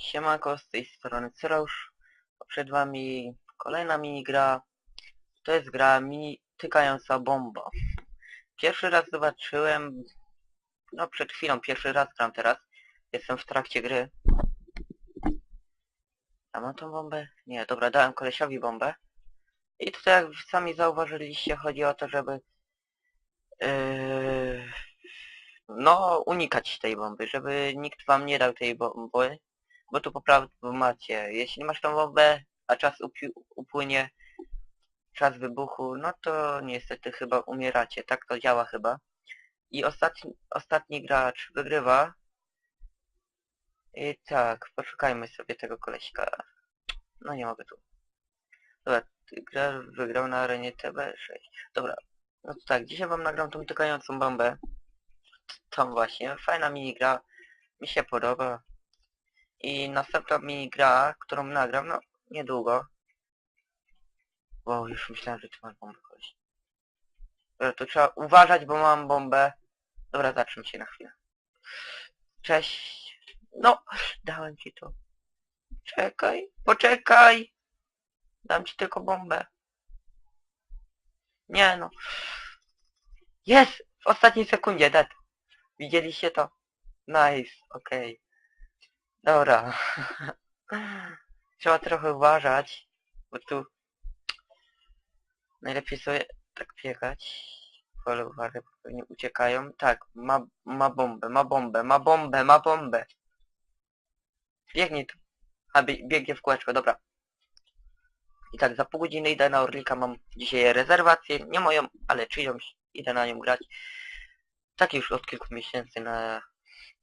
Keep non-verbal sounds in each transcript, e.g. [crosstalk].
Siemanko, z tej strony Cyrosz. Przed wami kolejna minigra. To jest gra mini tykająca bomba. Pierwszy raz zobaczyłem, no przed chwilą, pierwszy raz gram teraz. Jestem w trakcie gry. A mam tą bombę? Nie, dobra, dałem kolesiowi bombę. I tutaj jak sami zauważyliście, chodzi o to, żeby yy, no unikać tej bomby, żeby nikt wam nie dał tej bomby, bo tu poprawnie macie, jeśli masz tą bombę, a czas upłynie, czas wybuchu, no to niestety chyba umieracie, tak to działa chyba. I ostatni, ostatni gracz wygrywa. I tak, poszukajmy sobie tego koleśka. No nie mogę tu. Dobra, gracz wygrał na arenie TB6. Dobra, no to tak, dzisiaj wam nagram tą tykającą bombę. Tą właśnie, fajna minigra, mi się podoba. I następna minigra, którą nagram, no niedługo. Wow, już myślałem, że tu mam bombę kogoś. Dobra, to trzeba uważać, bo mam bombę. Dobra, zacznę się na chwilę. Cześć. No, dałem ci to. Czekaj, poczekaj. Dam ci tylko bombę. Nie no. Jest! W ostatniej sekundzie, dead. Widzieliście to? Nice, okej. Dobra. Trzeba trochę uważać, bo tu najlepiej sobie tak biegać. Uważaj, bo pewnie uciekają. Tak, ma, ma bombę, ma bombę, ma bombę, ma bombę. Biegnie tu. A, bie, biegnie w kółeczko, dobra. I tak, za pół godziny idę na Orlika, mam dzisiaj rezerwację, nie moją, ale czyjąś, idę na nią grać. Tak już od kilku miesięcy na,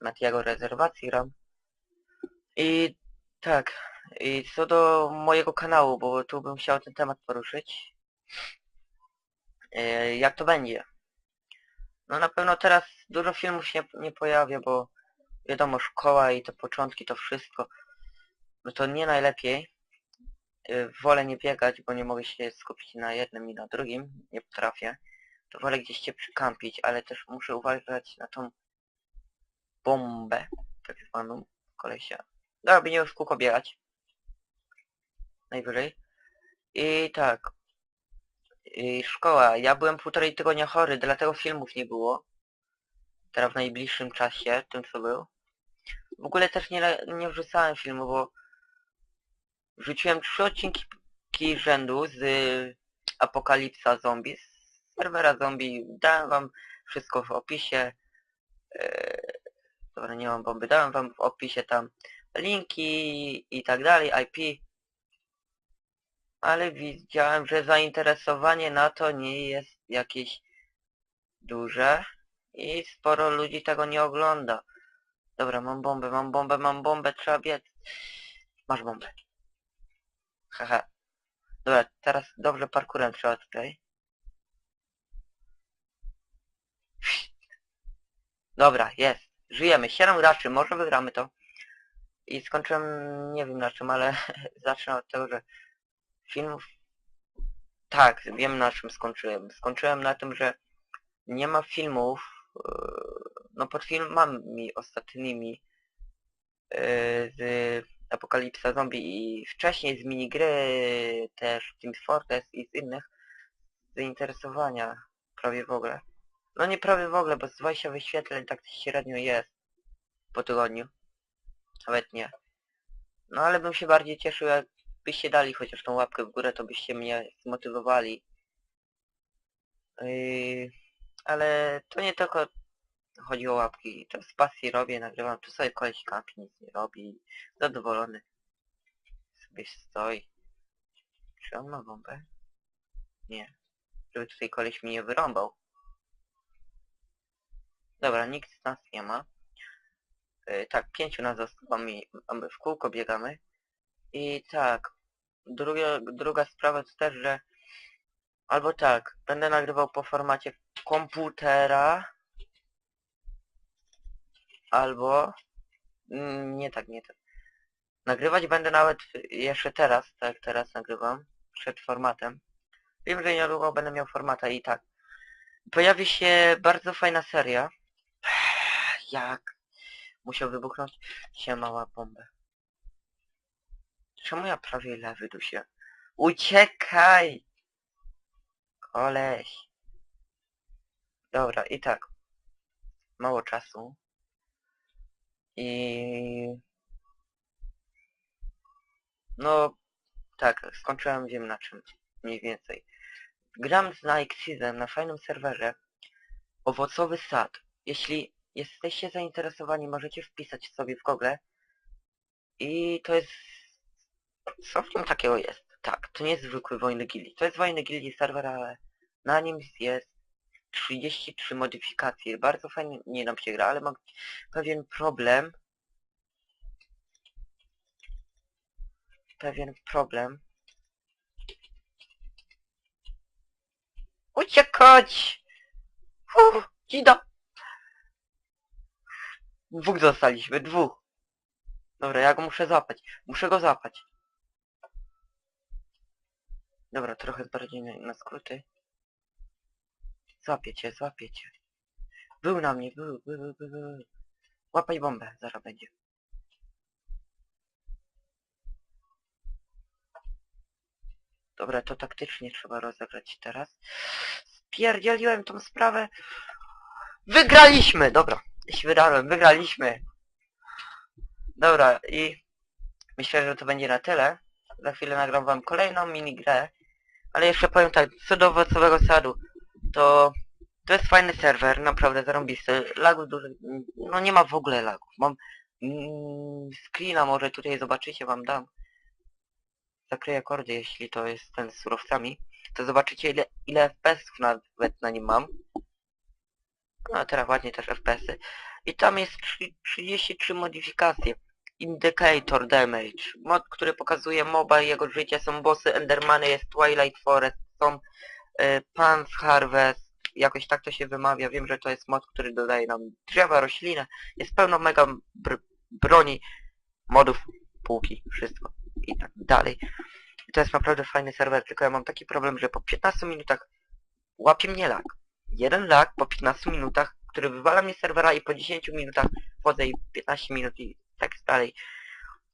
na rezerwacji gram. I tak, i co do mojego kanału, bo tu bym chciał ten temat poruszyć. E, jak to będzie? No na pewno teraz dużo filmów się nie pojawia, bo wiadomo, szkoła i te początki, to wszystko, no to nie najlepiej. E, wolę nie biegać, bo nie mogę się skupić na jednym i na drugim, nie potrafię. To wolę gdzieś się przykampić, ale też muszę uważać na tą bombę, tak zwaną kolesia. Dobra, będziemy w kółko biegać. Najwyżej. I tak. I szkoła. Ja byłem półtorej tygodnia chory, dlatego filmów nie było. Teraz w najbliższym czasie, tym co był. W ogóle też nie, nie wrzucałem filmu, bo wrzuciłem trzy odcinki rzędu z Apokalipsa Zombie, z serwera zombie. Dałem wam wszystko w opisie. Eee, dobra, nie mam bomby. Dałem wam w opisie tam linki i tak dalej, IP. Ale widziałem, że zainteresowanie na to nie jest jakieś duże i sporo ludzi tego nie ogląda. Dobra, mam bombę, mam bombę, mam bombę, trzeba biec. Masz bombę. Haha. Dobra, teraz dobrze parkurem trzeba tutaj. Dobra, jest. Żyjemy. 7 graczy, może wygramy to. I skończyłem, nie wiem na czym, ale [laughs] zacznę od tego, że filmów... Tak, wiem na czym skończyłem. Skończyłem na tym, że nie ma filmów, yy, no pod filmami ostatnimi yy, z Apokalipsa Zombie i wcześniej z minigry też Team Fortress i z innych zainteresowania prawie w ogóle. No nie prawie w ogóle, bo z 20 wyświetleń tak średnio jest po tygodniu. Nawet nie. No ale bym się bardziej cieszył, jakbyście dali chociaż tą łapkę w górę, to byście mnie zmotywowali. Yy, ale to nie tylko chodzi o łapki. To z pasji robię, nagrywam. Tu sobie koleś kampi, nic nie robi. Zadowolony. Sobie stoi. Czy on ma bombę? Nie. Żeby tutaj koleś mi nie wyrąbał. Dobra, nikt z nas nie ma. Yy, tak, pięciu nas zostało, mi w kółko biegamy. I tak, druga, druga sprawa to też, że albo tak, będę nagrywał po formacie komputera, albo mm, nie tak, nie tak. Nagrywać będę nawet jeszcze teraz, tak jak teraz nagrywam, przed formatem. Wiem, że niedługo będę miał formata i tak. Pojawi się bardzo fajna seria. Jak? Musiał wybuchnąć się mała bombę. Czemu ja prawie lewy tu. Uciekaj! Koleś. Dobra, i tak. Mało czasu. I... No, tak, skończyłem, wiem na czym. Mniej więcej. Gram z Nike Season na fajnym serwerze. Owocowy sad. Jeśli jesteście zainteresowani, możecie wpisać sobie w Google. I to jest... Co w nim takiego jest? Tak, to nie jest zwykły wojny gildii. To jest wojny gildii serwer, ale na nim jest 33 modyfikacje. Bardzo fajnie nie nam się gra, ale mam pewien problem. Pewien problem. Uciekać! Uff, Dzida! Dwóch zostaliśmy, dwóch. Dobra, ja go muszę złapać. Muszę go złapać. Dobra, trochę bardziej na, na skróty. Złapię cię, złapię cię. Był na mnie, był, był, był, był, był. Łapaj bombę, zaraz będzie. Dobra, to taktycznie trzeba rozegrać teraz. Spierdzieliłem tą sprawę. Wygraliśmy! Dobra, jeśli wygrałem, wygraliśmy. Dobra, i myślę, że to będzie na tyle. Za chwilę nagram wam kolejną minigrę. Ale jeszcze powiem tak, co do owocowego sadu, to to jest fajny serwer, naprawdę zarąbisty. Lagów dużo, no nie ma w ogóle lagów. Mam mm, screena, może tutaj zobaczycie, wam dam. Zakryję kordy, jeśli to jest ten z surowcami. To zobaczycie ile, ile FPS-ów nawet na nim mam. No teraz ładnie też FPS-y. I tam jest trzy- 33 modyfikacje. Indicator Damage, mod, który pokazuje moba i jego życie, są bossy Endermany, jest Twilight Forest, są y, Pans Harvest, jakoś tak to się wymawia, wiem, że to jest mod, który dodaje nam drzewa, rośliny, jest pełno mega br broni, modów, półki, wszystko i tak dalej. I to jest naprawdę fajny serwer, tylko ja mam taki problem, że po 15 minutach łapie mnie lag. Jeden lag po 15 minutach, który wywala mnie z serwera i po 10 minutach wchodzę i 15 minut i tak dalej.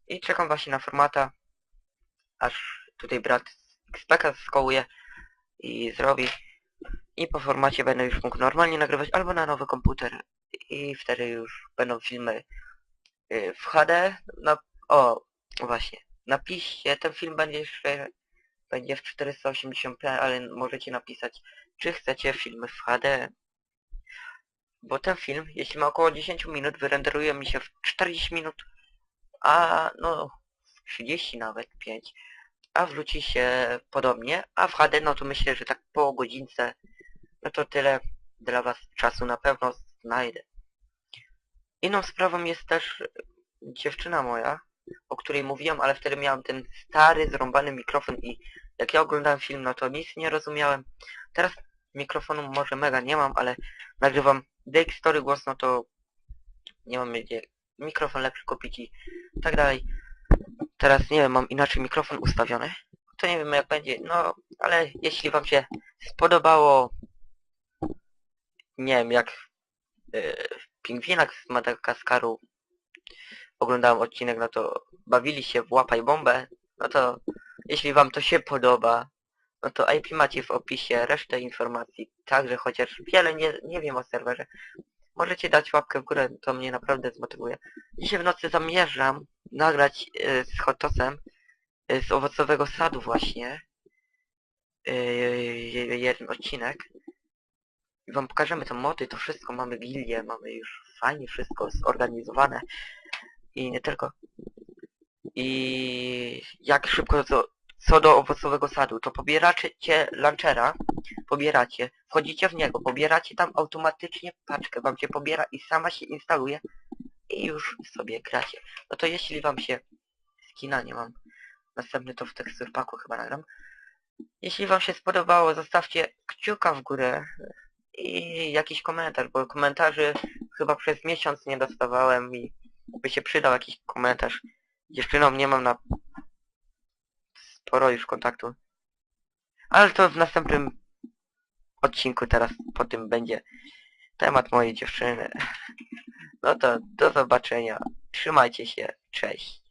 I czekam właśnie na formata, aż tutaj brat XPK skołuje i zrobi. I po formacie będę już mógł normalnie nagrywać albo na nowy komputer. I wtedy już będą filmy y, w HD. Na, o, właśnie. Napiszcie, ten film będzie jeszcze będzie w 480p, ale możecie napisać, czy chcecie filmy w HD. Bo ten film, jeśli ma około 10 minut, wyrenderuje mi się w 40 minut, a no w 30 nawet 5, a wróci się podobnie, a w HD no to myślę, że tak po godzince, no to tyle dla was czasu na pewno znajdę. Inną sprawą jest też dziewczyna moja, o której mówiłem, ale wtedy miałem ten stary, zrąbany mikrofon i jak ja oglądałem film, no to nic nie rozumiałem. Teraz mikrofonu może mega nie mam, ale nagrywam DX Story głos, no to nie mam gdzie mikrofon lepszy kupić i tak dalej. Teraz nie wiem, mam inaczej mikrofon ustawiony. To nie wiem jak będzie, no ale jeśli wam się spodobało, nie wiem jak yy, pingwinak z Madagaskaru oglądałem odcinek, no to bawili się w łapaj bombę, no to jeśli wam to się podoba, no to IP macie w opisie, resztę informacji, także chociaż wiele nie, nie wiem o serwerze, możecie dać łapkę w górę, to mnie naprawdę zmotywuje. Dzisiaj w nocy zamierzam nagrać y, z Hotosem y, z owocowego sadu właśnie y, jeden odcinek i wam pokażemy te mody, to wszystko, mamy gilię, mamy już fajnie wszystko zorganizowane i nie tylko. I jak szybko to, co do owocowego sadu, to pobieracie launchera, pobieracie, wchodzicie w niego, pobieracie tam automatycznie paczkę, wam się pobiera i sama się instaluje i już sobie gracie. No to jeśli wam się skina nie mam, następny to w tekstur paku chyba nagram. Jeśli wam się spodobało, zostawcie kciuka w górę i jakiś komentarz, bo komentarzy chyba przez miesiąc nie dostawałem i by się przydał jakiś komentarz. Dziewczyną nie mam na sporo już kontaktu. Ale to w następnym odcinku teraz po tym będzie temat mojej dziewczyny. [laughs] No to do zobaczenia. Trzymajcie się. Cześć.